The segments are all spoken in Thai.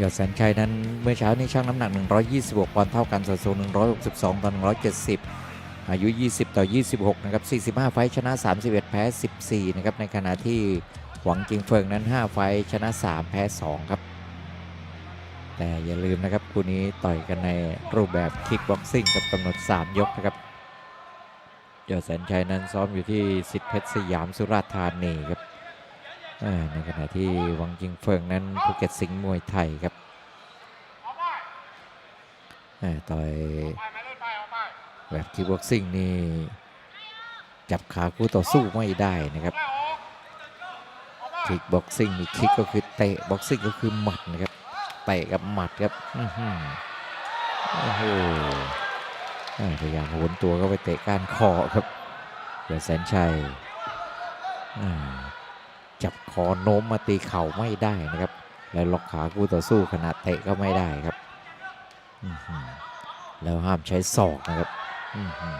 ยอดแสนชัยนั้นเมื่อเช้านี้ชั่งน้ำหนัก 126ปอนด์เท่ากันสัดส่วนสูง162ต่อ170 อายุ 20 ต่อ 26 นะครับ 45 ไฟชนะ 31 แพ้ 14 นะครับ ในขณะที่หวังจิงเฟิงนั้น 5 ไฟชนะ 3 แพ้ 2 ครับ แต่อย่าลืมนะครับคู่นี้ต่อยกันในรูปแบบคิกบ็อกซิ่งกับกำหนด 3 ยกนะครับยอดแสนชัยนั้นซ้อมอยู่ที่สิทธิเพชรสยามสุราษฎร์ธานีครับ ในขณะที่วังจิงเฟิงนั้นภูเก็ตสิงห์มวยไทยครับต่อยแบบคิกบ็อกซิ่งนี่จับขาคู่ต่อสู้ไม่ได้นะครับคิกบ็อกซิ่งนี่คิกก็คือเตะบ็อกซิ่งก็คือหมัดนะครับเตะกับหมัดครับโอ้โหพยายามโหนตัวก็ไปเตะก้านคอครับเดี๋ยวแสนชัยอ่า จับคอโน้มมาตีเข่าไม่ได้นะครับ แล้วล็อกขาคู่ต่อสู้ขนาดเตะก็ไม่ได้ครับอื้อหือแล้วห้ามใช้ศอกนะครับอื้อหือ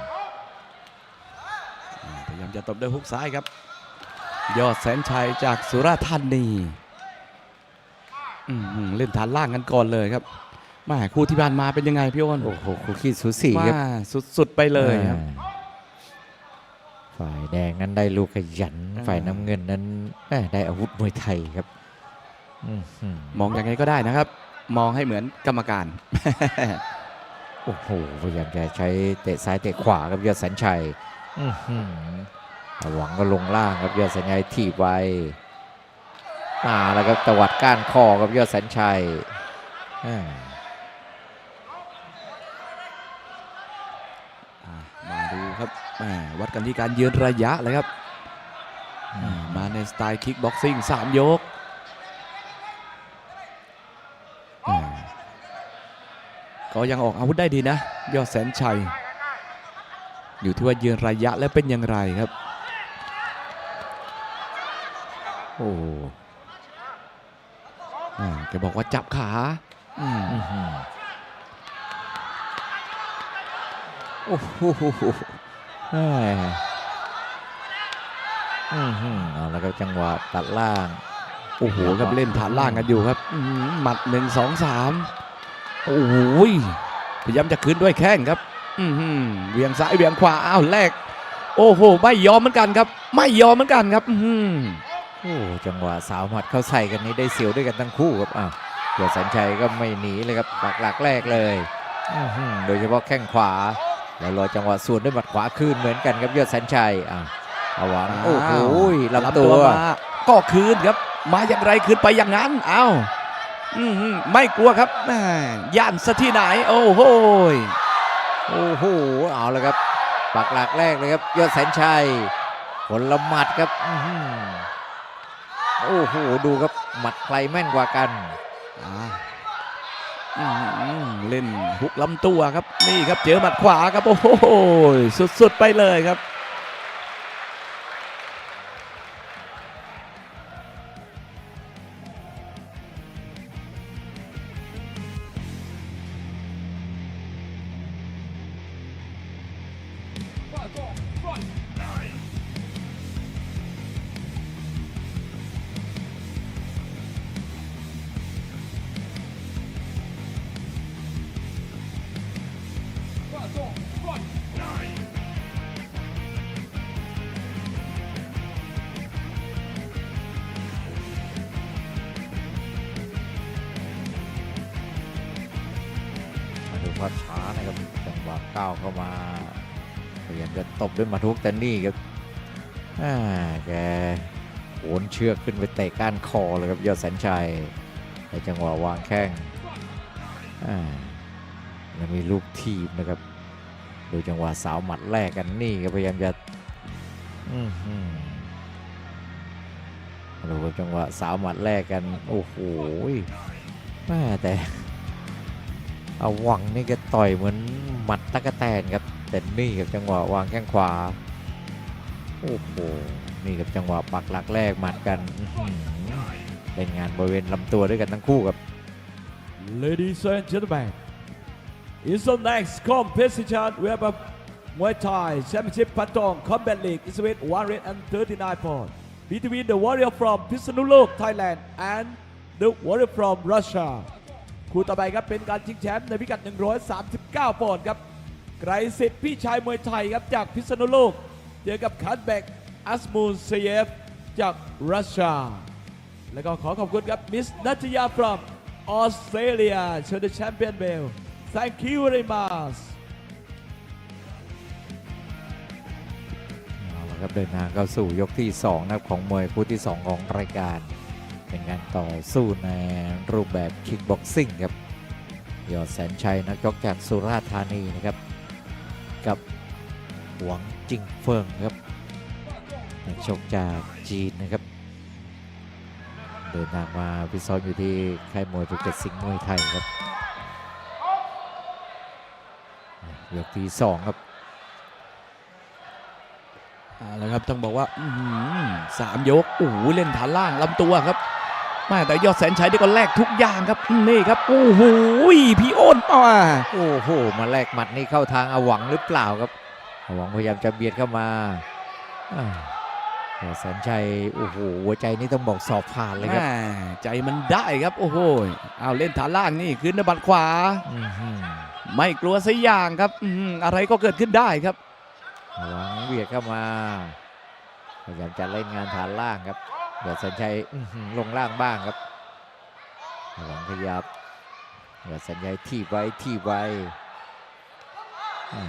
พยายามจะตบด้วยฮุกซ้ายครับ ยอดแสนชัยจากสุราษฎร์ธานีอื้อหือเล่นฐานล่างกันก่อนเลยครับแมาคู่ที่ผ่านมาเป็นยังไงพี่อ้นโอ้โหคู่ขี้สูสีครับมาสุดๆไปเลยครับอ่า ฝ่ายแดงนั้นได้ลูกขยันอ่าฝ่ายน้ำเงินนั้นแม่ได้อาวุธมวยไทยครับอื้อหือมองยังไงก็ได้นะครับ มองให้เหมือนกรรมการโอ้โหพยายามจะใช้เตะซ้ายเตะขวาครับยอดแสนชัยอื้อหือหวังก็ลงล่างครับยอดแสนชัยถีบไว้มาแล้วครับตวัดก้านคอครับยอดแสนชัยอ่า อ่ามาดูครับแหม่ วัดกันที่การยืนระยะเลยครับอ่ามาในสไตล์คิกบ็อกซิ่งสามยกอ่าก็ยังออกอาวุธได้ดีนะ ยอดแสนชัย อยู่ที่ว่ายืนระยะและเป็นอย่างไรครับ โอ้โหอ่าแกบอกว่าจับขาอืมอื้อหือโอ้โห แม่อื้อหือเอาแล้วก็จังหวะตัดล่าง โอ้โหครับเล่นฐานล่างกันอยู่ครับอื้อหือหมัดหนึ่งสองสามโอ้โหพยายามจะคืนด้วยแข้งครับอือหือเวียงซ้ายเวียงขวาอ้าวแลกโอ้โหไม่ยอมเหมือนกันครับ ไม่ยอมเหมือนกันครับอือหือโอ้จังหวะสาวหมัดเข้าใส่กันนี้ได้เสียวด้วยกันทั้งคู่ครับอ้าวเกียรติแสนชัยก็ไม่หนีเลยครับปักหลักแรกเลยอื้อหือโดยเฉพาะแข้งขวา แล้วรอจังหวะสวนด้วยหมัดขวาคืนเหมือนกันครับยอดแสนชัยอะระวังโอ้โหลำตัวมาก็คืนครับ มาอย่างไรคืนไปอย่างนั้น เอ้าอือหือไม่กลัวครับแม่ย่านสะที่ไหน โอ้โหโอ้โหเอาละครับ ปักหลักแรกเลยครับ ยอดแสนชัยผลละหมัดครับอื้อหือโอ้โหดูครับหมัดใครแม่นกว่ากันอ่าอืม เล่นหุกลำตัวครับ นี่ครับเจอหมัดขวาครับ โอ้โหสุดๆไปเลยครับ พช้านะครับจังหวะก้าวเข้ามาพยายามจะตบด้วยมาทุกแต่นี่ครับอ่าแกโหนเชือกขึ้นไปเตะก้านคอเลยครับยอดแสนชัยในจังหวะวางแข้งอ่าแล้วมีลูกทีบนะครับ ดูจังหวะสาวหมัดแรกกันนี่ครับพยายามจะอื้อหือดูจังหวะสาวหมัดแรกกัน โอ้โหแม่แต่ เอาหวังนี่ก็ต่อยเหมือนหมัดตะกะแตนครับแต่นี่กับจังหวะวางแข้งขวาโอ้โหนี่กับจังหวะปักหลักแรกหมัดกันเล่นงานบริเวณลำตัวด้วยกันทั้งคู่ครับ Ladies and gentlemen, in the next competition, we have a Muay Thai Championship Patong Combat League is with 139 pounds between the warrior from Pisanulok, Thailand and the warrior from Russia. คู่ต่อไปครับเป็นการชิงแชมป์ในพิกัด 139ปอนด์ครับไกรสิทธิ์พี่ชายมวยไทยครับจากพิษณุโลก เจอกับคัตแบกอัสมูนเซเยฟจากรัสเซียแล้วก็ขอขอบคุณครับมิสนัทยา from Australia to the champion belt thank you very much เอาละครับเดินทางเข้าสู่ยกที่2นะครับของมวยคู่ที่ 2 ของรายการ เป็นการต่อสู้ในรูปแบบคิกบ็อกซิ่งครับยอดแสนชัยนักชกจากสุราษฎร์ธานีนะครับ กับหวังจิงเฟิงครับนักชกจากจีนนะครับ เดินทางมาพิซ้อมอยู่ที่ค่ายมวยภูเก็ตสิงห์มวยไทยครับยกที่สองครับเอาละครับต้องบอกว่าสามยกโอ้โหเล่นฐานล่างลำตัวครับ ม่แต่ยอดแสนชัยนี่ก็แลกทุกอย่างครับนี่ครับโอ้โหพี่อ้นมาโอ้โหมาแลกหมัดนี่เข้าทางอาหวังหรือเปล่าครับอาหวังพยายามจะเบียดเข้ามาอ่าแต่แสนชัยโอ้โหหัวใจนี่ต้องบอกสอบผ่านเลยครับแม่ใจมันได้ครับโอ้โหเอาเล่นฐานล่างนี่ขึ้นในบัดขวาอื้อหือไม่กลัวสักอย่างครับอื้อหืออะไรก็เกิดขึ้นได้ครับอาหวังเบียดเข้ามาพยายามจะเล่นงานฐานล่างครับ เดี๋ยวแสนชัยอื้อหือลงล่างบ้างครับอาหวังขยับเดี๋ยวแสนชัยทีบไว้ทีบไว้อ่า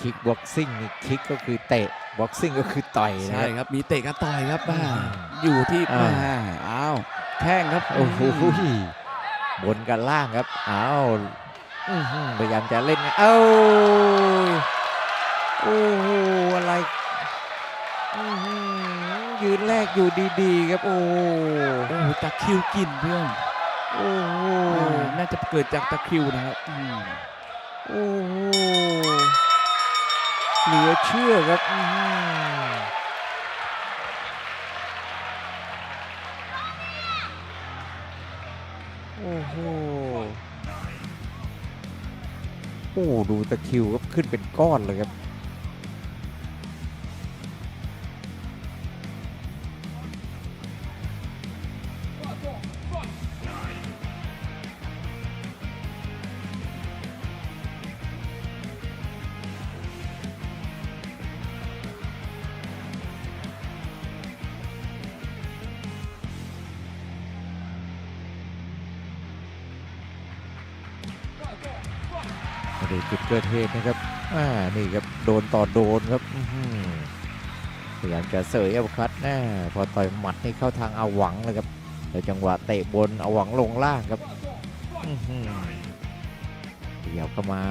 คิกบ็อกซิ่งนี่คิกก็คือเตะบ็อกซิ่งก็คือต่อยนะใช่ครับครับมีเตะกระต่อยครับอ่าอืมอยู่ที่อ่าแม่อ้าวแข้งครับโอ้โหบนกันล่างครับอ้าวอื้อหือพยายามจะเล่นไงเอ้าโอ้โหอะไรอื้อหือ ยืนแรกอยู่ดีๆครับโอ้โหโอ้โหตะคริวกินเพื่อนโอ้โหโอ้น่าจะเกิดจากตะคริวนะครับอืมโอ้โหเหลือเชื่อครับอื้อหือโอ้โหโอ้ดูตะคริวครับขึ้นเป็นก้อนเลยครับ มาดูจุดเกิดเหตุนะครับอ่านี่ครับโดนต่อโดนครับอื้อหือพยายามจะเสยอัปคัดแน่พอต่อยหมัดนี่เข้าทางอาหวังเลยครับแต่จังหวะเตะบนอาหวังลงล่างครับอื้อหือเดี่ยวเข้ามา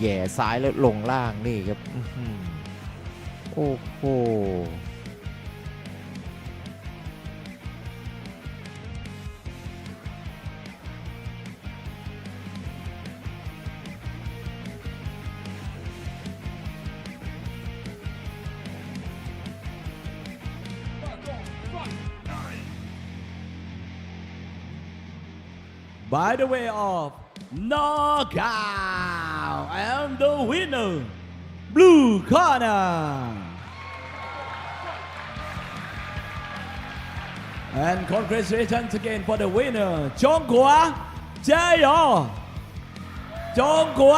แย่ซ้ายแล้วลงล่างนี่ครับอื้อหือโอ้โห by the way of knockout and the winner blue corner and congratulations again for the winner จงกัวเจยอจงกั